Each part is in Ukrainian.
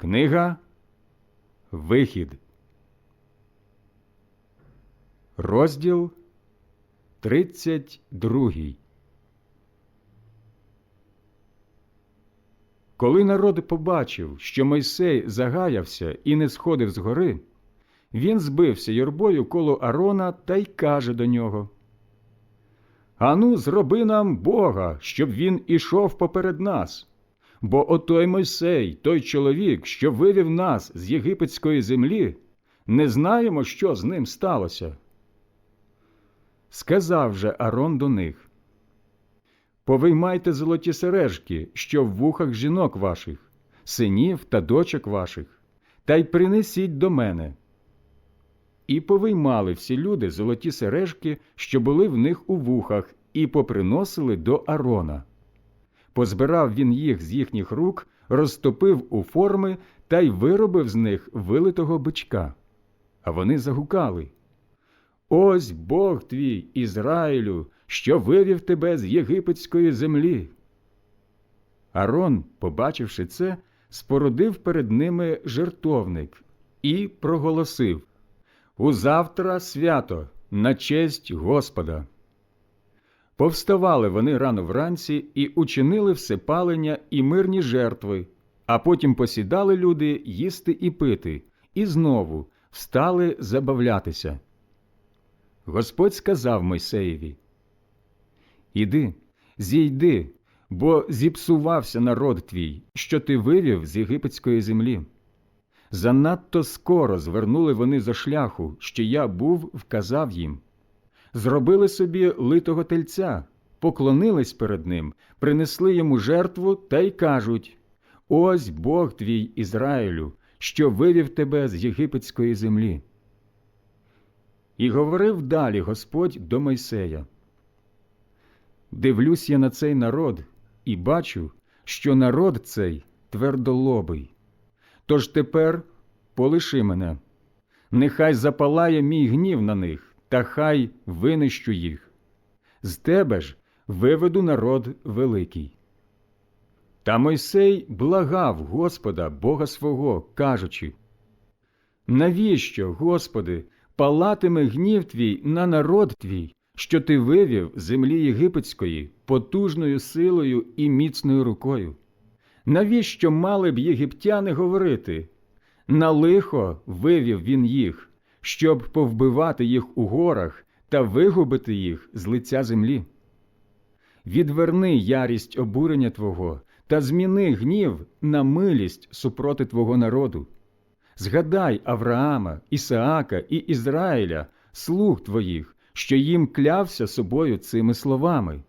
Книга Вихід. Розділ 32. Коли народ побачив, що Мойсей загаявся і не сходив з гори, він збився юрбою коло Арона та й каже до нього: Ану, зроби нам Бога, щоб він ішов поперед нас. Бо отой Мойсей, той чоловік, що вивів нас з єгипетської землі, не знаємо, що з ним сталося. Сказав же Арон до них Повиймайте золоті сережки, що в вухах жінок ваших, синів та дочок ваших, та й принесіть до мене. І повиймали всі люди золоті сережки, що були в них у вухах, і поприносили до Арона. Позбирав він їх з їхніх рук, розтопив у форми та й виробив з них вилитого бичка. А вони загукали Ось Бог твій, Ізраїлю, що вивів тебе з єгипетської землі. Арон, побачивши це, спорудив перед ними жертовник і проголосив Узавтра свято на честь Господа. Повставали вони рано вранці і учинили всепалення і мирні жертви, а потім посідали люди їсти і пити, і знову встали забавлятися. Господь сказав Мойсеєві Іди, зійди, бо зіпсувався народ твій, що ти вивів з єгипетської землі. Занадто скоро звернули вони за шляху, що я був вказав їм зробили собі литого тельця, поклонились перед ним, принесли йому жертву та й кажуть Ось Бог твій Ізраїлю, що вивів тебе з єгипетської землі. І говорив далі Господь до Мойсея. Дивлюсь я на цей народ і бачу, що народ цей твердолобий. Тож тепер полиши мене, нехай запалає мій гнів на них та хай винищу їх. З тебе ж виведу народ великий. Та Мойсей благав Господа, Бога свого, кажучи Навіщо, Господи, палатиме гнів твій на народ твій, що ти вивів землі єгипетської потужною силою і міцною рукою? Навіщо мали б єгиптяни говорити? На лихо вивів він їх, щоб повбивати їх у горах та вигубити їх з лиця землі. Відверни ярість обурення Твого та зміни гнів на милість супроти Твого народу. Згадай Авраама, Ісаака і Ізраїля, слуг Твоїх, що їм клявся собою цими словами.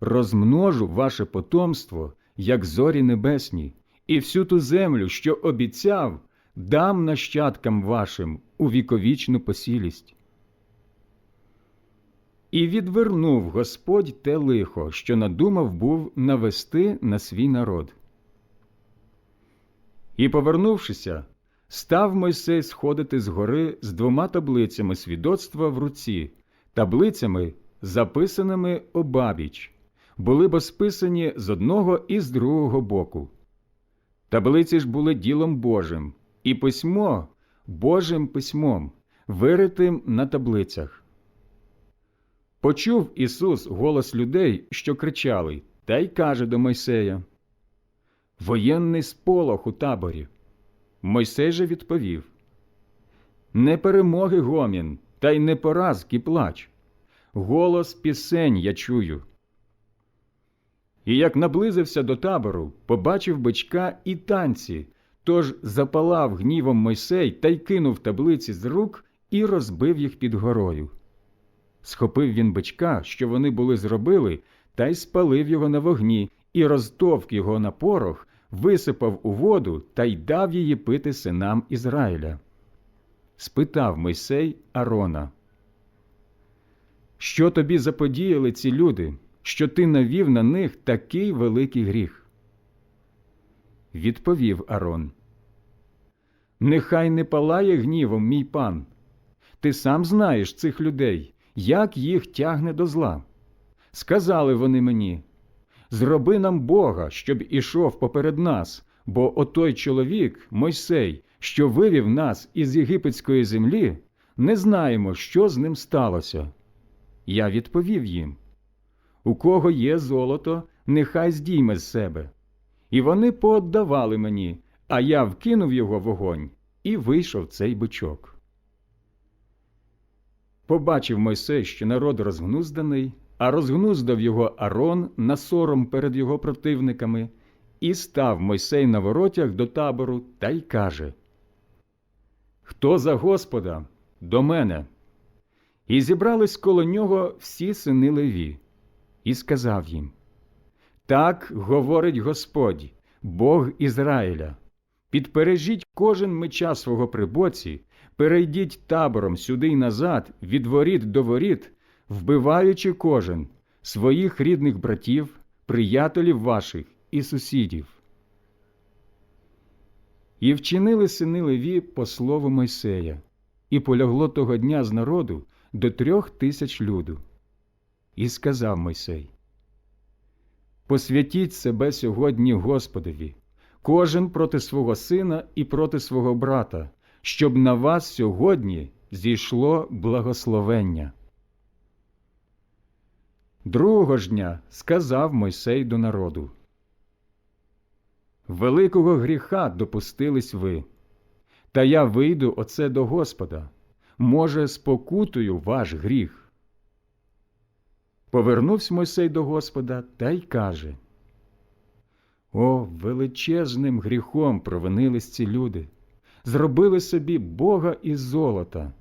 Розмножу ваше потомство, як зорі небесні, і всю ту землю, що обіцяв, дам нащадкам вашим у віковічну посілість. І відвернув Господь те лихо, що надумав був навести на свій народ. І, повернувшися, став Мойсей сходити з гори з двома таблицями свідоцтва в руці, таблицями, записаними обабіч, були бо списані з одного і з другого боку. Таблиці ж були ділом Божим, і письмо Божим письмом, виритим на таблицях. Почув Ісус голос людей, що кричали, та й каже до Мойсея Воєнний сполох у таборі. Мойсей же відповів Не перемоги гомін, та й не поразки плач. Голос пісень я чую. І як наблизився до табору, побачив бичка і танці, тож запалав гнівом Мойсей та й кинув таблиці з рук і розбив їх під горою. Схопив він бичка, що вони були зробили, та й спалив його на вогні, і розтовк його на порох, висипав у воду та й дав її пити синам Ізраїля. Спитав Мойсей Арона, Що тобі заподіяли ці люди, що ти навів на них такий великий гріх? Відповів Арон. Нехай не палає гнівом, мій пан. Ти сам знаєш цих людей, як їх тягне до зла. Сказали вони мені Зроби нам Бога, щоб ішов поперед нас, бо отой чоловік, Мойсей, що вивів нас із єгипетської землі, не знаємо, що з ним сталося. Я відповів їм У кого є золото, нехай здійме з себе. І вони пооддавали мені, а я вкинув його в вогонь, і вийшов цей бичок. Побачив Мойсей, що народ розгнузданий, а розгнуздав його Арон на сором перед його противниками, і став Мойсей на воротях до табору та й каже Хто за Господа? До мене. І зібрались коло нього всі сини Леві, і сказав їм Так говорить Господь, Бог Ізраїля. Підпережіть кожен меча свого при боці, перейдіть табором сюди й назад, від воріт до воріт, вбиваючи кожен своїх рідних братів, приятелів ваших і сусідів. І вчинили сини Леві по слову Мойсея, і полягло того дня з народу до трьох тисяч люду. І сказав Мойсей Посвятіть себе сьогодні Господові, кожен проти свого сина і проти свого брата, щоб на вас сьогодні зійшло благословення. Другого ж дня сказав Мойсей до народу Великого гріха допустились ви, та я вийду оце до Господа, може, спокутую ваш гріх. Повернувся Мойсей до Господа та й каже О, величезним гріхом провинились ці люди, зробили собі Бога із золота.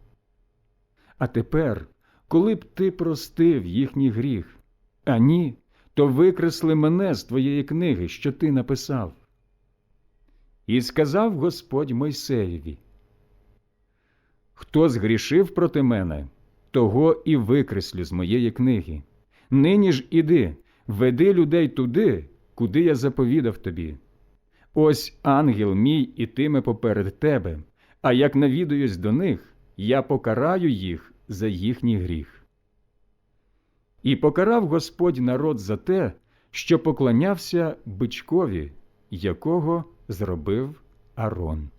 А тепер, коли б ти простив їхній гріх, а ні, то викресли мене з твоєї книги, що ти написав. І сказав Господь Мойсеєві Хто згрішив проти мене, того і викреслю з моєї книги. Нині ж іди, веди людей туди, куди я заповідав тобі. Ось ангел мій ітиме поперед тебе, а як навідуюсь до них, я покараю їх за їхній гріх. І покарав Господь народ за те, що поклонявся бичкові, якого зробив Арон.